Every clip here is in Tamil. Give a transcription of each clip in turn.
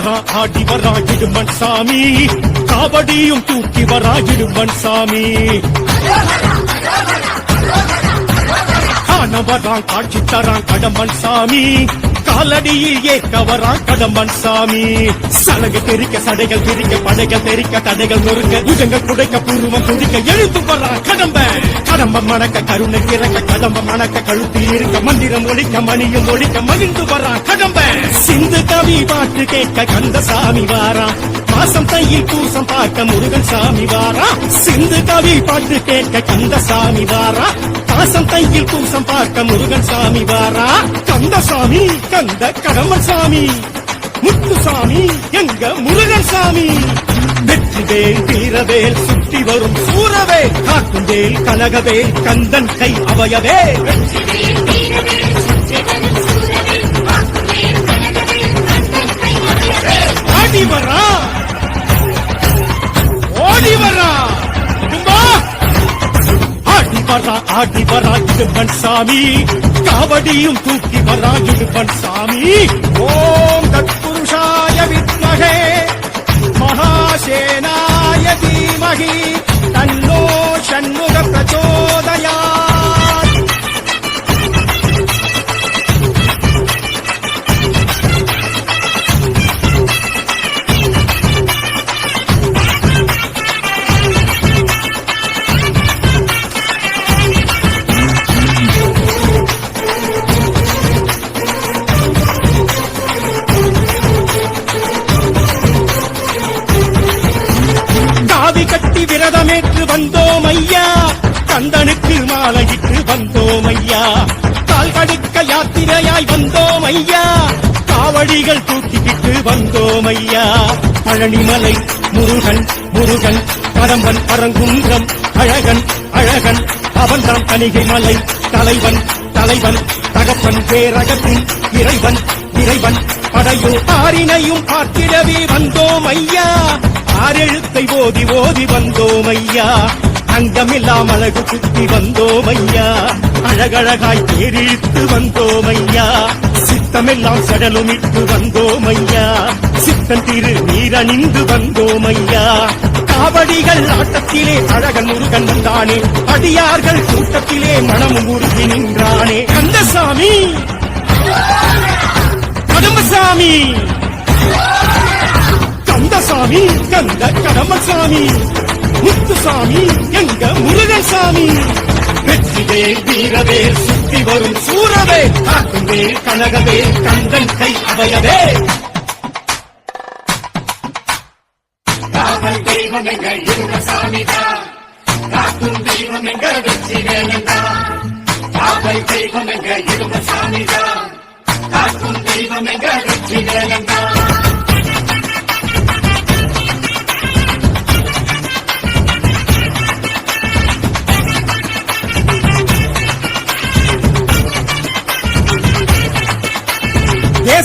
வரா ஆடி வரா இடுமன் சாமி காவடியும் தூக்கி வரா இடுமன் சாமி காணவரான் காட்சி தரான் கடம்பன் சாமி காலடியில் ஏற்க கடம்பன் சாமி சலகு தெரிக்க சடைகள் தெரிக்க படைகள் தெரிக்க தடைகள் நொறுக்க புஜங்கள் குடைக்க பூர்வம் துடிக்க எழுந்து வரான் கடம்ப. கடம்ப மணக்க கருணை திறக்க கடம்ப மணக்க கழுத்தில் இருக்க மந்திரம் ஒழிக்க மணியும் ஒழிக்க மகிழ்ந்து வரான் கடம்ப. சாமி பாட்டு கேட்க கந்த சாமி வாரா. மாசம் தையில் பூசம் பார்க்க முருகன் சாமி வாரா. சிந்து கவி பாட்டு கேட்க கந்த சாமி வாரா. மாசம் தையில் பூசம் பார்க்க முருகன் சாமி வாரா. கந்த சாமி கந்த கடம்பன் சாமி. முத்துசாமி எங்க முருகன் சாமி. வெற்றிவேல் வீரவேல் சுற்றி வரும் சூரவேல். காக்குவேல் கனகவேல் கந்தன் கை அவயவே ஆடி வரா ஓடி வரா கும்பா ஆடி வரா ஆடி வரா இடுப்பன் சாமி காவடியும் தூக்கி வரா இடுப்பன் சாமி ஓம் தத்புருஷாய வித்மகே மகாசேனாய தீமகி தன்னோ ஷண்முக மாலையிட்டு வந்தோம் ஐயா கால் கடுக்க யாத்திரையாய் வந்தோம் ஐயா காவடிகள் தூக்கிக்கிட்டு வந்தோம் ஐயா பழனிமலை முருகன் முருகன் பரம்பன் பரங்குன்றம் அழகன் அழகன் அவன்தான் தணிகை மலை தலைவன் தலைவன் தகப்பன் பேரகத்தின் இறைவன் இறைவன் படையும் ஆறினையும் பார்த்திடவே வந்தோம் ஐயா ஆறெழுத்தை ஓதி ஓதி வந்தோம் ஐயா அங்கமெல்லாம் அழகு சுத்தி வந்தோம் ஐயா அழகழகாய் தேரிழித்து வந்தோம் ஐயா சித்தமெல்லாம் சடலுமிட்டு வந்தோம் ஐயா சித்தன் திரு நீரணிந்து வந்தோம் ஐயா காவடிகள் ஆட்டத்திலே அழகன் முருகன் வந்தானே. அடியார்கள் கூட்டத்திலே மனம் உருகி நின்றானே. கந்தசாமி! கடம்பசாமி! கந்தசாமி! கந்த கடம்பசாமி! முத்துசாமி எங்க முருகன் சாமி வீரவே சுத்தி வரும் சூரவே காக்குவேல் கனகவே கந்தன் கை அவையவே. காவல் தெய்வம் எங்க இருந்த சாமிதான் காக்கும் தெய்வம் எங்க வெற்றி வேலந்தான் காவல் தெய்வம் எங்க இருந்த சாமிதான் காக்கும் தெய்வம் எங்க வெற்றி வேலந்தான்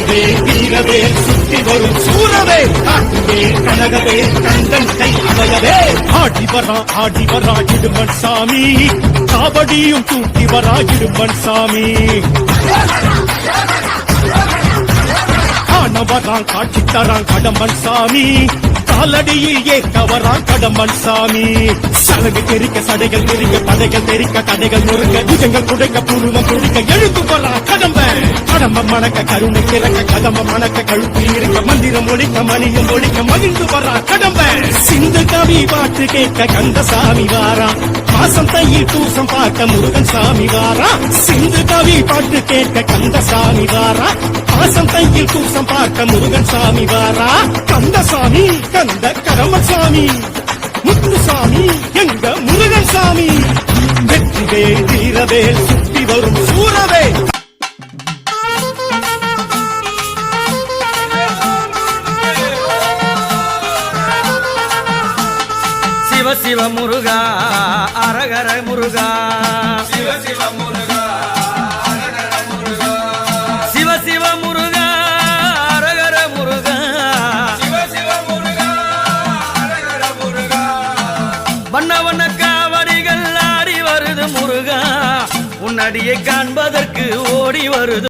வெற்றிவே வீரவே சுத்தி வரும் சூரவே. காட்டுவே கனகவே கந்தன் கை அவையவே ஆடி வரா ஆடி வரா இடுமன் சாமி. காவடியும் தூக்கி வரா இடுமன் சாமி. காண வரான் காட்சி தரான் கடம்பன் சாமி. காலடியில் ஏற்க வரான் கடம்பன் சாமி. சலகு தெரிக்க சடைகள் தெரிக்க படைகள் தெரிக்க கதைகள் நொறுக்க புஜங்கள் குடைக்க புருவம் குடிக்க எழுந்து வரா கடம்பன். கடம்பம் மணக்க கருணை கிழக்க கதம்ப மணக்க கழுத்தில் இருக்க மந்திரம் ஒழிக்க மணியம் ஒழிக்க மகிழ்ந்து வரா கடம்ப. சிந்து கவி பாட்டு கேட்க கந்த சாமி வாரா. மாசம் தையில் தூசம் பார்க்க முருகன் சாமி வாரா. சிந்து கவி பாட்டு கேட்க கந்த சாமி வாரா. மாசம் தையில் தூசம் பார்க்க முருகன் சாமி வாரா. கந்த சாமி. கந்த கடமசாமி முத்துசாமி எங்க முருகன் சாமி. வெற்றிவேல் வீரவேல் சிவ சிவ முருகா அரகர முருகா. சிவ சிவ முருகா சிவ சிவ முருகா அரகர முருகா. சிவ சிவ முருகா முருகா வண்ண வண்ண காவடிகள் ஆடி வருது முருகா. உன்னடியை காண்பதற்கு ஓடி வருது